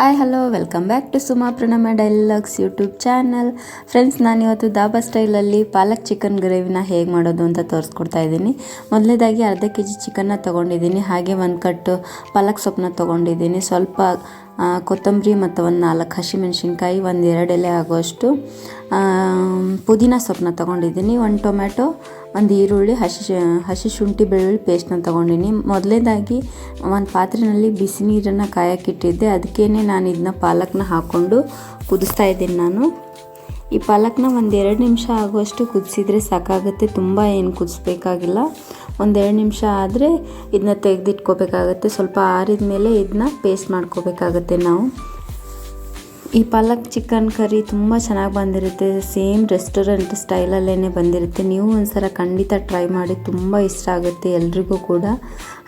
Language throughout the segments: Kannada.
Hi hello welcome back to Suma Pranama dialogues YouTube channel friends ನಾನಿವತ್ತು ದಾಬಾ ಸ್ಟೈಲಲ್ಲಿ ಪಾಲಕ್ ಚಿಕನ್ ಗ್ರೇವಿನ ಹೇಗೆ ಮಾಡೋದು ಅಂತ ತೋರಿಸ್ಕೊಡ್ತಾ ಇದ್ದೀನಿ. ಮೊದಲನೇದಾಗಿ ಅರ್ಧ ಕೆ ಜಿ ಚಿಕನ್ನ ತೊಗೊಂಡಿದ್ದೀನಿ. ಹಾಗೆ ಒಂದು ಕಟ್ಟು ಪಾಲಕ್ ಸೊಪ್ಪನ್ನ ತೊಗೊಂಡಿದ್ದೀನಿ. ಸ್ವಲ್ಪ ಕೊತ್ತಂಬರಿ ಮತ್ತು ಒಂದು ನಾಲ್ಕು ಹಸಿಮೆಣ್ಸಿನ್ಕಾಯಿ, ಒಂದು ಎರಡೆಲೆ ಆಗೋಷ್ಟು ಪುದೀನ ಸೊಪ್ಪನ್ನ ತೊಗೊಂಡಿದ್ದೀನಿ. ಒಂದು ಟೊಮ್ಯಾಟೊ ಒಂದು ಈರುಳ್ಳಿ, ಹಸಿ ಹಸಿ ಶುಂಠಿ, ಬೆಳ್ಳುಳ್ಳಿ ಪೇಸ್ಟ್ನ ತೊಗೊಂಡಿನಿ. ಮೊದಲನೇದಾಗಿ ಒಂದು ಪಾತ್ರೆಯಲ್ಲಿ ಬಿಸಿ ನೀರನ್ನು ಕಾಯಕ್ಕಿಟ್ಟಿದ್ದೆ ಅದಕ್ಕೇ ನಾನು ಇದನ್ನ ಪಾಲಕ್ನ ಹಾಕ್ಕೊಂಡು ಕುದಿಸ್ತಾ ಇದ್ದೀನಿ ನಾನು. ಈ ಪಾಲಕ್ನ ಒಂದು ಎರಡು ನಿಮಿಷ ಆಗುವಷ್ಟು ಕುದಿಸಿದ್ರೆ ಸಾಕಾಗುತ್ತೆ. ತುಂಬ ಏನು ಕುದಿಸ್ಬೇಕಾಗಿಲ್ಲ. ಒಂದೆರಡು ನಿಮಿಷ ಆದರೆ ಇದನ್ನ ತೆಗೆದಿಟ್ಕೋಬೇಕಾಗತ್ತೆ. ಸ್ವಲ್ಪ ಆರಿದ ಮೇಲೆ ಇದನ್ನ ಪೇಸ್ಟ್ ಮಾಡ್ಕೋಬೇಕಾಗತ್ತೆ ನಾವು. ಈ ಪಾಲಕ್ ಚಿಕನ್ ಕರಿ ತುಂಬ ಚೆನ್ನಾಗಿ ಬಂದಿರುತ್ತೆ. ಸೇಮ್ ರೆಸ್ಟೋರೆಂಟ್ ಸ್ಟೈಲಲ್ಲೇ ಬಂದಿರುತ್ತೆ. ನೀವು ಒಂದ್ಸಲ ಖಂಡಿತ ಟ್ರೈ ಮಾಡಿ ತುಂಬ ಇಷ್ಟ ಆಗುತ್ತೆ ಎಲ್ರಿಗೂ ಕೂಡ.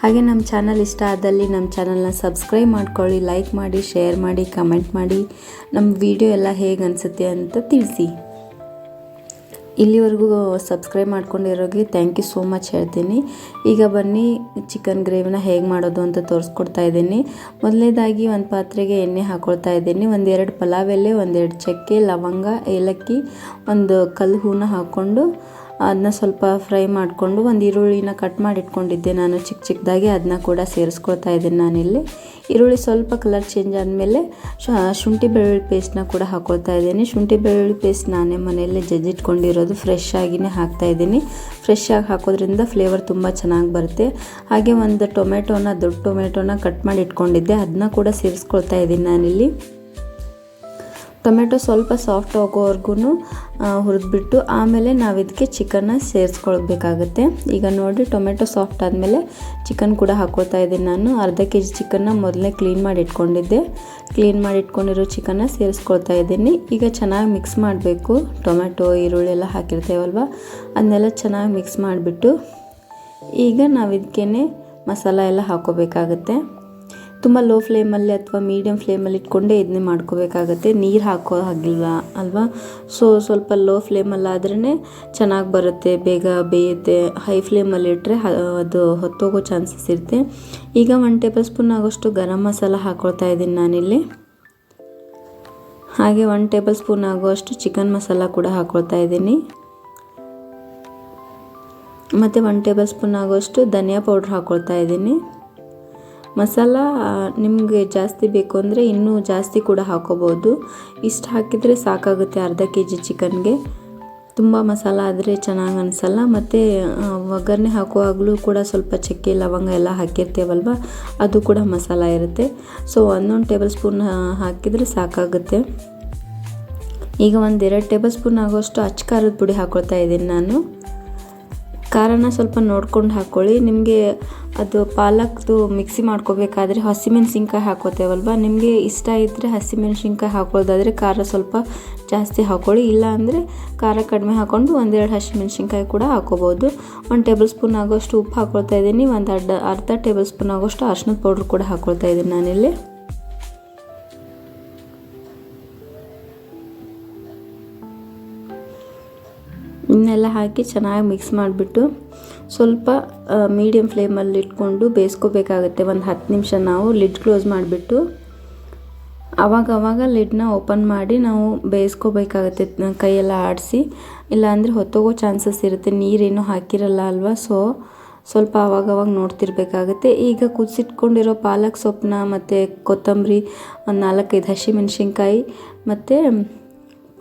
ಹಾಗೆ ನಮ್ಮ ಚಾನಲ್ ಇಷ್ಟ ಆದಲ್ಲಿ ನಮ್ಮ ಚಾನಲ್ನ ಸಬ್ಸ್ಕ್ರೈಬ್ ಮಾಡ್ಕೊಳ್ಳಿ, ಲೈಕ್ ಮಾಡಿ, ಶೇರ್ ಮಾಡಿ, ಕಮೆಂಟ್ ಮಾಡಿ. ನಮ್ಮ ವಿಡಿಯೋ ಎಲ್ಲ ಹೇಗೆ ಅನಿಸುತ್ತೆ ಅಂತ ತಿಳಿಸಿ. ಇಲ್ಲಿವರೆಗೂ ಸಬ್ಸ್ಕ್ರೈಬ್ ಮಾಡ್ಕೊಂಡಿರೋರಿಗೆ ಥ್ಯಾಂಕ್ ಯು ಸೋ ಮಚ್ ಹೇಳ್ತೀನಿ. ಈಗ ಬನ್ನಿ ಚಿಕನ್ ಗ್ರೇವಿನ ಹೇಗೆ ಮಾಡೋದು ಅಂತ ತೋರಿಸ್ಕೊಡ್ತಾ ಇದ್ದೀನಿ. ಮೊದಲನೇದಾಗಿ ಒಂದು ಪಾತ್ರೆಗೆ ಎಣ್ಣೆ ಹಾಕ್ಕೊಳ್ತಾ ಇದ್ದೀನಿ. ಒಂದೆರಡು ಪಲಾವ್ ಎಲೆ ಒಂದೆರಡು ಚಕ್ಕೆ, ಲವಂಗ, ಏಲಕ್ಕಿ, ಒಂದು ಕಲ್ಲು ಹೂನ ಹಾಕ್ಕೊಂಡು ಅದನ್ನ ಸ್ವಲ್ಪ ಫ್ರೈ ಮಾಡಿಕೊಂಡು ಒಂದು ಈರುಳ್ಳಿನ ಕಟ್ ಮಾಡಿ ಇಟ್ಕೊಂಡಿದ್ದೆ ನಾನು ಚಿಕ್ಕ ಚಿಕ್ಕದಾಗಿ ಅದನ್ನ ಕೂಡ ಸೇರಿಸ್ಕೊಳ್ತಾ ಇದ್ದೀನಿ ನಾನಿಲ್ಲಿ. ಈರುಳ್ಳಿ ಸ್ವಲ್ಪ ಕಲರ್ ಚೇಂಜ್ ಆದಮೇಲೆ ಶುಂಠಿ ಬೆಳ್ಳುಳ್ಳಿ ಪೇಸ್ಟ್ನ ಕೂಡ ಹಾಕೊಳ್ತಾ ಇದ್ದೀನಿ. ಶುಂಠಿ ಬೆಳ್ಳುಳ್ಳಿ ಪೇಸ್ಟ್ ನಾನೇ ಮನೆಯಲ್ಲೇ ಜಜ್ಜಿಟ್ಕೊಂಡಿರೋದು ಫ್ರೆಶ್ ಆಗಿನೇ ಹಾಕ್ತಾ ಇದ್ದೀನಿ. ಫ್ರೆಶ್ ಆಗಿ ಹಾಕೋದ್ರಿಂದ ಫ್ಲೇವರ್ ತುಂಬ ಚೆನ್ನಾಗಿ ಬರುತ್ತೆ. ಹಾಗೆ ಒಂದು ಟೊಮೆಟೊನ ದೊಡ್ಡ ಟೊಮೆಟೊನ ಕಟ್ ಮಾಡಿ ಇಟ್ಕೊಂಡಿದ್ದೆ ಅದನ್ನ ಕೂಡ ಸೇರಿಸ್ಕೊಳ್ತಾ ಇದ್ದೀನಿ ನಾನಿಲ್ಲಿ. ಟೊಮೆಟೊ ಸ್ವಲ್ಪ ಸಾಫ್ಟ್ ಆಗೋವರೆಗೂ ಹುರಿದ್ಬಿಟ್ಟು ಆಮೇಲೆ ನಾವು ಇದಕ್ಕೆ ಚಿಕನ್ನ ಸೇರಿಸ್ಕೊಳ್ಬೇಕಾಗುತ್ತೆ. ಈಗ ನೋಡಿ ಟೊಮೆಟೊ ಸಾಫ್ಟ್ ಆದಮೇಲೆ ಚಿಕನ್ ಕೂಡ ಹಾಕೋತಾ ಇದ್ದೀನಿ ನಾನು. ಅರ್ಧ ಕೆ ಜಿ ಚಿಕನ್ನ ಮೊದಲೇ ಕ್ಲೀನ್ ಮಾಡಿ ಇಟ್ಕೊಂಡಿದ್ದೆ ಕ್ಲೀನ್ ಮಾಡಿ ಇಟ್ಕೊಂಡಿರೋ ಚಿಕನ್ನ ಸೇರಿಸ್ಕೊಳ್ತಾ ಇದ್ದೀನಿ. ಈಗ ಚೆನ್ನಾಗಿ ಮಿಕ್ಸ್ ಮಾಡಬೇಕು. ಟೊಮೆಟೊ, ಈರುಳ್ಳಿ ಎಲ್ಲ ಹಾಕಿರ್ತೇವಲ್ವ? ಅದನ್ನೆಲ್ಲ ಚೆನ್ನಾಗಿ ಮಿಕ್ಸ್ ಮಾಡಿಬಿಟ್ಟು ಈಗ ನಾವು ಇದಕ್ಕೇ ಮಸಾಲ ಎಲ್ಲ ಹಾಕೋಬೇಕಾಗುತ್ತೆ. ತುಂಬ ಲೋ ಫ್ಲೇಮಲ್ಲಿ ಅಥವಾ ಮೀಡಿಯಮ್ ಫ್ಲೇಮಲ್ಲಿ ಇಟ್ಕೊಂಡೇ ಇದನ್ನ ಮಾಡ್ಕೋಬೇಕಾಗತ್ತೆ. ನೀರು ಹಾಕೋ ಹಾಗಿಲ್ವ ಅಲ್ವಾ? ಸೊ ಸ್ವಲ್ಪ ಲೋ ಫ್ಲೇಮಲ್ಲಾದ್ರೇ ಚೆನ್ನಾಗಿ ಬರುತ್ತೆ, ಬೇಗ ಬೇಯುತ್ತೆ. ಹೈ ಫ್ಲೇಮಲ್ಲಿ ಇಟ್ಟರೆ ಅದು ಹೊತ್ತೋಗೋ ಚಾನ್ಸಸ್ ಇರುತ್ತೆ. ಈಗ ಒನ್ ಟೇಬಲ್ ಸ್ಪೂನ್ ಆಗೋಷ್ಟು ಗರಂ ಮಸಾಲ ಹಾಕ್ಕೊಳ್ತಾ ಇದ್ದೀನಿ ನಾನಿಲ್ಲಿ. ಹಾಗೆ ಒನ್ ಟೇಬಲ್ ಸ್ಪೂನ್ ಆಗುವಷ್ಟು ಚಿಕನ್ ಮಸಾಲ ಕೂಡ ಹಾಕ್ಕೊಳ್ತಾ ಇದ್ದೀನಿ. ಮತ್ತು ಒನ್ ಟೇಬಲ್ ಸ್ಪೂನ್ ಆಗುವಷ್ಟು ಧನಿಯಾ ಪೌಡ್ರ್ ಹಾಕ್ಕೊಳ್ತಾ ಇದ್ದೀನಿ. ಮಸಾಲ ನಿಮಗೆ ಜಾಸ್ತಿ ಬೇಕು ಅಂದರೆ ಇನ್ನೂ ಜಾಸ್ತಿ ಕೂಡ ಹಾಕೋಬೋದು. ಇಷ್ಟು ಹಾಕಿದರೆ ಸಾಕಾಗುತ್ತೆ ಅರ್ಧ ಕೆ ಜಿ ಚಿಕನ್ಗೆ. ತುಂಬ ಮಸಾಲ ಆದರೆ ಚೆನ್ನಾಗಿ ಅನಿಸಲ್ಲ. ಮತ್ತು ಒಗ್ಗರಣೆ ಹಾಕುವಾಗಲೂ ಕೂಡ ಸ್ವಲ್ಪ ಚಕ್ಕೆ, ಲವಂಗ ಎಲ್ಲ ಹಾಕಿರ್ತೇವಲ್ವ, ಅದು ಕೂಡ ಮಸಾಲ ಇರುತ್ತೆ. ಸೊ, ಒಂದೊಂದು ಟೇಬಲ್ ಸ್ಪೂನ್ ಹಾಕಿದರೆ ಸಾಕಾಗುತ್ತೆ. ಈಗ ಒಂದೆರಡು ಟೇಬಲ್ ಸ್ಪೂನ್ ಆಗೋಷ್ಟು ಅಚ್ಚ ಖಾರದ ಪುಡಿ ಹಾಕ್ಕೊಳ್ತಾ ಇದ್ದೀನಿ ನಾನು. ಖಾರನ ಸ್ವಲ್ಪ ನೋಡ್ಕೊಂಡು ಹಾಕ್ಕೊಳ್ಳಿ ನಿಮಗೆ ಅದು ಪಾಲಕ್ದು ಮಿಕ್ಸಿ ಮಾಡ್ಕೋಬೇಕಾದ್ರೆ ಹಸಿಮೆಣ್ಸಿನ್ಕಾಯಿ ಹಾಕೋತೇವಲ್ವ? ನಿಮಗೆ ಇಷ್ಟ ಇದ್ದರೆ ಹಸಿಮೆಣ್ಸಿನ್ಕಾಯಿ ಹಾಕೊಳ್ಳೋದಾದರೆ ಖಾರ ಸ್ವಲ್ಪ ಜಾಸ್ತಿ ಹಾಕ್ಕೊಳ್ಳಿ ಇಲ್ಲ ಅಂದರೆ ಖಾರ ಕಡಿಮೆ ಹಾಕ್ಕೊಂಡು ಒಂದೆರಡು ಹಸಿಮೆಣ್ಸಿನ್ಕಾಯಿ ಕೂಡ ಹಾಕೋಬೋದು. ಒಂದು ಟೇಬಲ್ ಸ್ಪೂನ್ ಆಗೋಷ್ಟು ಉಪ್ಪು ಹಾಕ್ಕೊಳ್ತಾ ಇದ್ದೀನಿ. ಒಂದು ಅರ್ಧ ಅರ್ಧ ಟೇಬಲ್ ಸ್ಪೂನ್ ಆಗೋಷ್ಟು ಅರ್ಶಿನದ ಪೌಡ್ರ್ ಕೂಡ ಹಾಕ್ಕೊಳ್ತಾ ಇದ್ದೀನಿ ನಾನಿಲ್ಲಿ. ಇನ್ನೆಲ್ಲ ಹಾಕಿ ಚೆನ್ನಾಗಿ ಮಿಕ್ಸ್ ಮಾಡಿಬಿಟ್ಟು ಸ್ವಲ್ಪ ಮೀಡಿಯಮ್ ಫ್ಲೇಮಲ್ಲಿ ಇಟ್ಕೊಂಡು ಬೇಯಿಸ್ಕೋಬೇಕಾಗುತ್ತೆ. ಒಂದು ಹತ್ತು ನಿಮಿಷ ನಾವು ಲಿಡ್ ಕ್ಲೋಸ್ ಮಾಡಿಬಿಟ್ಟು ಆವಾಗ ಲಿಡ್ನ ಓಪನ್ ಮಾಡಿ ನಾವು ಬೇಯಿಸ್ಕೋಬೇಕಾಗುತ್ತೆ. ಕೈಯೆಲ್ಲ ಆಡಿಸಿ. ಇಲ್ಲಾಂದರೆ ಹೊತ್ತೋಗೋ ಚಾನ್ಸಸ್ ಇರುತ್ತೆ. ನೀರೇನು ಹಾಕಿರಲ್ಲ ಅಲ್ವಾ? ಸೊ ಸ್ವಲ್ಪ ಆವಾಗವಾಗ ನೋಡ್ತಿರ್ಬೇಕಾಗುತ್ತೆ. ಈಗ ಕುದಿಸಿಟ್ಕೊಂಡಿರೋ ಪಾಲಕ್ ಸೊಪ್ಪನ್ನ ಮತ್ತು ಕೊತ್ತಂಬರಿ ಒಂದು ನಾಲ್ಕೈದು ಹಸಿಮೆಣ್ಸಿನ್ಕಾಯಿ ಮತ್ತು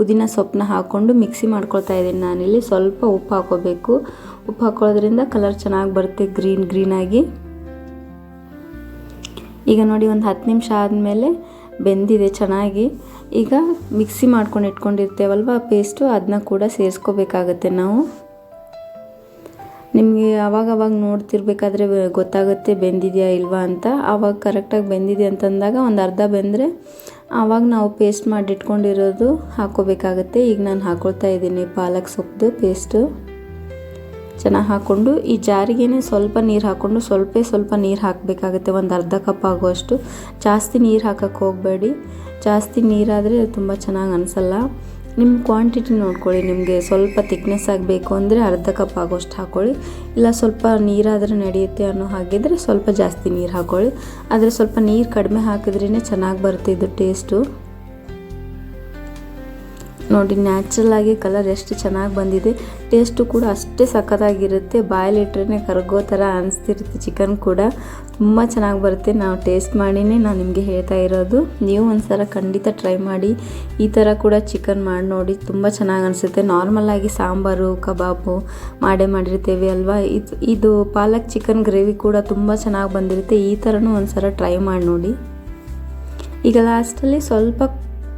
ಪುದೀನ ಸೊಪ್ಪನ್ನ ಹಾಕ್ಕೊಂಡು ಮಿಕ್ಸಿ ಮಾಡ್ಕೊಳ್ತಾ ಇದ್ದೀನಿ ನಾನಿಲ್ಲಿ. ಸ್ವಲ್ಪ ಉಪ್ಪು ಹಾಕೋಬೇಕು. ಉಪ್ಪು ಹಾಕೊಳ್ಳೋದ್ರಿಂದ ಕಲರ್ ಚೆನ್ನಾಗಿ ಬರುತ್ತೆ ಗ್ರೀನ್ ಗ್ರೀನಾಗಿ ಈಗ ನೋಡಿ, ಒಂದು ಹತ್ತು ನಿಮಿಷ ಆದಮೇಲೆ ಬೆಂದಿದೆ ಚೆನ್ನಾಗಿ. ಈಗ ಮಿಕ್ಸಿ ಮಾಡ್ಕೊಂಡು ಇಟ್ಕೊಂಡಿರ್ತೇವಲ್ವ, ಪೇಸ್ಟು ಅದನ್ನ ಕೂಡ ಸೇರಿಸ್ಕೋಬೇಕಾಗತ್ತೆ ನಾವು. ನಿಮಗೆ ಆವಾಗ ಅವಾಗ ನೋಡ್ತಿರ್ಬೇಕಾದ್ರೆ ಗೊತ್ತಾಗುತ್ತೆ ಬೆಂದಿದೆಯಾ ಇಲ್ವಾ ಅಂತ. ಆವಾಗ ಕರೆಕ್ಟಾಗಿ ಬೆಂದಿದೆ ಅಂತಂದಾಗ ಒಂದು ಅರ್ಧ ಬೆಂದರೆ ಆವಾಗ ನಾವು ಪೇಸ್ಟ್ ಮಾಡಿಟ್ಕೊಂಡಿರೋದು ಹಾಕೋಬೇಕಾಗತ್ತೆ. ಈಗ ನಾನು ಹಾಕೊಳ್ತಾ ಇದ್ದೀನಿ ಪಾಲಕ್ ಸೊಪ್ಪು ಪೇಸ್ಟು ಚೆನ್ನಾಗಿ ಹಾಕ್ಕೊಂಡು ಈ ಜಾರಿಗೆನೆ ಸ್ವಲ್ಪ ನೀರು ಹಾಕ್ಕೊಂಡು ಸ್ವಲ್ಪ ಸ್ವಲ್ಪ ನೀರು ಹಾಕಬೇಕಾಗುತ್ತೆ. ಒಂದು ಅರ್ಧ ಕಪ್ ಆಗುವಷ್ಟು. ಜಾಸ್ತಿ ನೀರು ಹಾಕಕ್ಕೆ ಹೋಗಬೇಡಿ. ಜಾಸ್ತಿ ನೀರಾದರೆ ತುಂಬ ಚೆನ್ನಾಗಿ ಅನಿಸಲ್ಲ. ನಿಮ್ಮ ಕ್ವಾಂಟಿಟಿ ನೋಡ್ಕೊಳ್ಳಿ, ನಿಮಗೆ ಸ್ವಲ್ಪ ತಿಕ್ನೆಸ್ ಆಗಬೇಕು ಅಂದರೆ ಅರ್ಧ ಕಪ್ ಆಗೋಷ್ಟು ಹಾಕ್ಕೊಳ್ಳಿ ಇಲ್ಲ ಸ್ವಲ್ಪ ನೀರಾದರೆ ನಡೆಯುತ್ತೆ ಅನ್ನೋ ಹಾಗಿದ್ರೆ ಸ್ವಲ್ಪ ಜಾಸ್ತಿ ನೀರು ಹಾಕ್ಕೊಳ್ಳಿ ಆದರೆ ಸ್ವಲ್ಪ ನೀರು ಕಡಿಮೆ ಹಾಕಿದ್ರೇ ಚೆನ್ನಾಗಿ ಬರುತ್ತೆ ಇದು ಟೇಸ್ಟು ನೋಡಿ ನ್ಯಾಚುರಲ್ ಆಗಿ ಕಲರ್ ಎಷ್ಟು ಚೆನ್ನಾಗಿ ಬಂದಿದೆ. ಟೇಸ್ಟು ಕೂಡ ಅಷ್ಟೇ ಸಖತ್ತಾಗಿರುತ್ತೆ. ಬಾಯಲ್ಲಿಟ್ರೇ ಕರಗೋ ಥರ ಅನಿಸ್ತಿರುತ್ತೆ ಚಿಕನ್ ಕೂಡ. ತುಂಬ ಚೆನ್ನಾಗಿ ಬರುತ್ತೆ. ನಾವು ಟೇಸ್ಟ್ ಮಾಡಿನೇ ನಾನು ನಿಮಗೆ ಹೇಳ್ತಾ ಇರೋದು. ನೀವು ಒಂದ್ಸಲ ಖಂಡಿತ ಟ್ರೈ ಮಾಡಿ. ಈ ಥರ ಕೂಡ ಚಿಕನ್ ಮಾಡಿ ನೋಡಿ. ತುಂಬ ಚೆನ್ನಾಗಿ ಅನಿಸುತ್ತೆ. ನಾರ್ಮಲಾಗಿ ಸಾಂಬಾರು, ಕಬಾಬು ಮಾಡೇ ಮಾಡಿರ್ತೇವೆ ಅಲ್ವಾ? ಇದು ಇದು ಪಾಲಕ್ ಚಿಕನ್ ಗ್ರೇವಿ ಕೂಡ ತುಂಬ ಚೆನ್ನಾಗಿ ಬಂದಿರುತ್ತೆ. ಈ ಥರನೂ ಒಂದ್ಸಲ ಟ್ರೈ ಮಾಡಿ ನೋಡಿ. ಈಗ ಲಾಸ್ಟಲ್ಲಿ ಸ್ವಲ್ಪ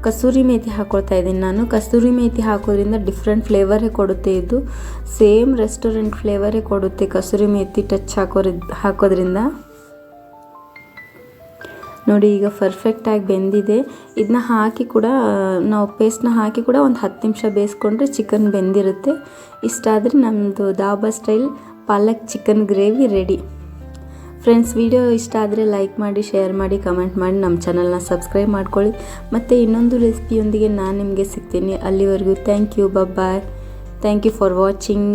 ಕಸೂರಿ ಮೇಥಿ ಹಾಕ್ಕೊಳ್ತಾ ಇದ್ದೀನಿ ನಾನು. ಕಸೂರಿ ಮೇಥಿ ಹಾಕೋದ್ರಿಂದ ಡಿಫ್ರೆಂಟ್ ಫ್ಲೇವರೇ ಕೊಡುತ್ತೆ ಇದು. ಸೇಮ್ ರೆಸ್ಟೋರೆಂಟ್ ಫ್ಲೇವರೇ ಕೊಡುತ್ತೆ ಕಸೂರಿ ಮೇಥಿ ಟಚ್ ಹಾಕೋರಿ, ಹಾಕೋದ್ರಿಂದ. ನೋಡಿ ಈಗ ಪರ್ಫೆಕ್ಟಾಗಿ ಬೆಂದಿದೆ. ಇದನ್ನ ಹಾಕಿ ಕೂಡ, ನಾವು ಪೇಸ್ಟ್ನ ಹಾಕಿ ಕೂಡ ಒಂದು ಹತ್ತು ನಿಮಿಷ ಬೇಯಿಸ್ಕೊಂಡ್ರೆ ಚಿಕನ್ ಬೆಂದಿರುತ್ತೆ. ಇಷ್ಟಾದರೆ ನಮ್ಮದು dhaba style palak chicken gravy ready friends video ಇಷ್ಟ ಆದರೆ ಲೈಕ್ ಮಾಡಿ ಶೇರ್ ಮಾಡಿ ಕಮೆಂಟ್ ಮಾಡಿ ನಮ್ಮ ಚಾನಲ್ನ ಸಬ್ಸ್ಕ್ರೈಬ್ ಮಾಡ್ಕೊಳ್ಳಿ. ಮತ್ತು ಇನ್ನೊಂದು ರೆಸಿಪಿಯೊಂದಿಗೆ ನಾನು ನಿಮಗೆ ಸಿಗ್ತೀನಿ. ಅಲ್ಲಿವರೆಗೂ thank you bye thank you for watching